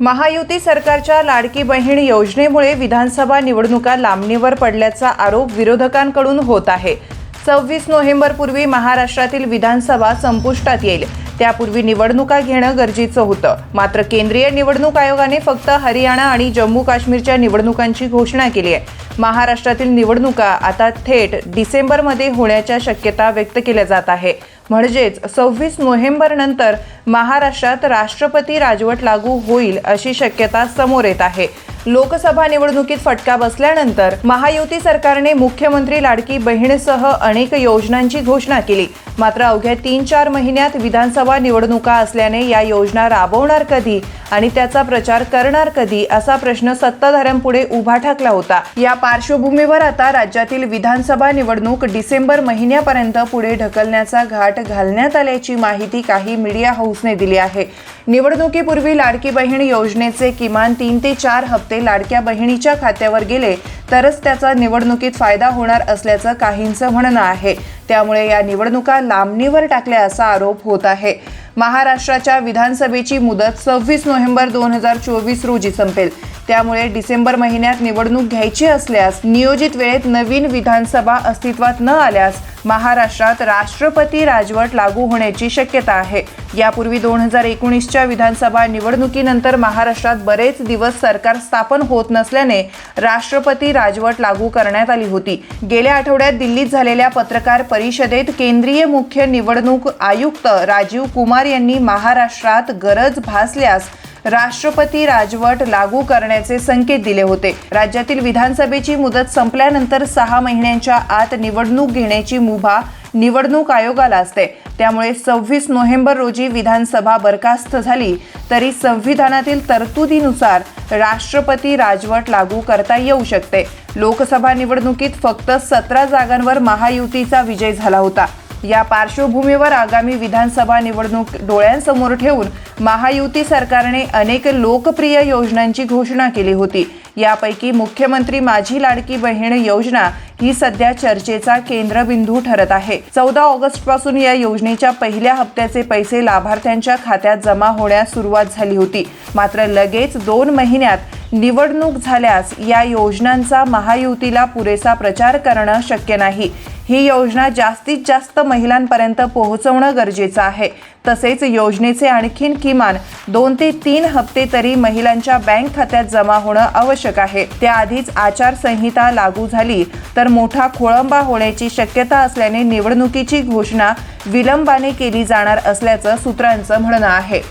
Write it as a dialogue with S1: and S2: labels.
S1: महायुती सरकारच्या लाडकी बहीण योजनेमुळे विधानसभा निवडणुका लांबणीवर पडल्याचा आरोप विरोधकांकडून होत आहे. सव्वीस नोव्हेंबरपूर्वी महाराष्ट्रातील विधानसभा संपुष्टात येईल. त्यापूर्वी निवडणुका घेणं गरजेचं होतं. मात्र केंद्रीय निवडणूक आयोगाने फक्त हरियाणा आणि जम्मू काश्मीरच्या निवडणुकांची घोषणा केली आहे. महाराष्ट्रातील निवडणुका आता थेट डिसेंबरमध्ये होण्याच्या शक्यता व्यक्त केल्या जात आहे. म्हणजेच सव्वीस नोव्हेंबरनंतर महाराष्ट्रात राष्ट्रपती राजवट लागू होईल अशी शक्यता समोर येत आहे. लोकसभा निवडणुकीत फटका बसल्यानंतर महायुती सरकारने मुख्यमंत्री लाडकी बहीणसह अनेक योजनांची घोषणा केली. मात्र अवघ्या तीन चार महिन्यात विधानसभा निवडणुका असल्याने या योजना राबवणार कधी आणि त्याचा प्रचार करणार कधी असा प्रश्न सत्ताधाऱ्यांपुढे उभा ठाकला होता. या पार्श्वभूमीवर आता राज्यातील विधानसभा निवडणूक डिसेंबर महिन्यापर्यंत पुढे ढकलण्याचा घाट घालण्यात आल्याची माहिती काही मीडिया हाऊसने दिली आहे. निवडणुकीपूर्वी लाडकी बहीण योजनेचे किमान तीन ते चार हप्ते लाडक्या बहिणीच्या खात्यावर गेले तरच त्याचा निवडणुकीत फायदा होणार असल्याचं काहींचं म्हणणं आहे. त्यामुळे या निवडणुका लांबणीवर टाकल्या असा आरोप होत आहे. महाराष्ट्राच्या विधानसभेची मुदत सव्वीस नोव्हेंबर दोन हजार चोवीस रोजी संपेल. त्यामुळे डिसेंबर महिन्यात निवडणूक घ्यायची असल्यास नियोजित वेळेत नवीन विधानसभा अस्तित्वात न आल्यास महाराष्ट्रात राष्ट्रपती राजवट लागू होण्याची शक्यता आहे. यापूर्वी दोन हजार एकोणीसच्या विधानसभा निवडणुकीनंतर महाराष्ट्रात बरेच दिवस सरकार स्थापन होत नसल्याने राष्ट्रपती राजवट लागू करण्यात आली होती. गेल्या आठवड्यात दिल्लीत झालेल्या पत्रकार परिषदेत केंद्रीय मुख्य निवडणूक आयुक्त राजीव कुमार यांनी महाराष्ट्रात गरज भासल्यास राष्ट्रपती राजवट लागू करण्याचे संकेत दिले होते. राज्यातील विधानसभेची मुदत संपल्यानंतर सहा महिन्यांच्या आत निवडणूक घेण्याची मुभा निवडणूक आयोगाला असते. त्यामुळे सव्वीस नोव्हेंबर रोजी विधानसभा बरखास्त झाली तरी संविधानातील तरतुदीनुसार राष्ट्रपती राजवट लागू करता येऊ शकते. लोकसभा निवडणुकीत फक्त सतरा जागांवर महायुतीचा विजय झाला होता. या पार्श्वभूमीवर आगामी विधानसभा निवडणूक डोळ्यांसमोर ठेवून महायुती सरकारने अनेक लोकप्रिय योजनांची घोषणा केली होती. यापैकी मुख्यमंत्री माझी लाडकी बहीण योजना ही सध्या चर्चेचा केंद्रबिंदू ठरत आहे. चौदा ऑगस्टपासून या योजनेच्या पहिल्या हप्त्याचे पैसे लाभार्थ्यांच्या खात्यात जमा होण्यास सुरुवात झाली होती. मात्र लगेच दोन महिन्यात निवडणूक झाल्यास या योजनांचा महायुतीला पुरेसा प्रचार करणं शक्य नाही. ही योजना जास्तीत जास्त महिलांपर्यंत पोहोचवणं गरजेचं आहे. तसेच योजनेचे आणखीन किमान दोन ते तीन हप्ते तरी महिलांच्या बँक खात्यात जमा होणं आवश्यक आहे. त्याआधीच आचारसंहिता लागू झाली तर मोठा खोळंबा होण्याची शक्यता असल्याने निवडणुकीची घोषणा विलंबाने केली जाणार असल्याचं सूत्रांचं म्हणणं आहे.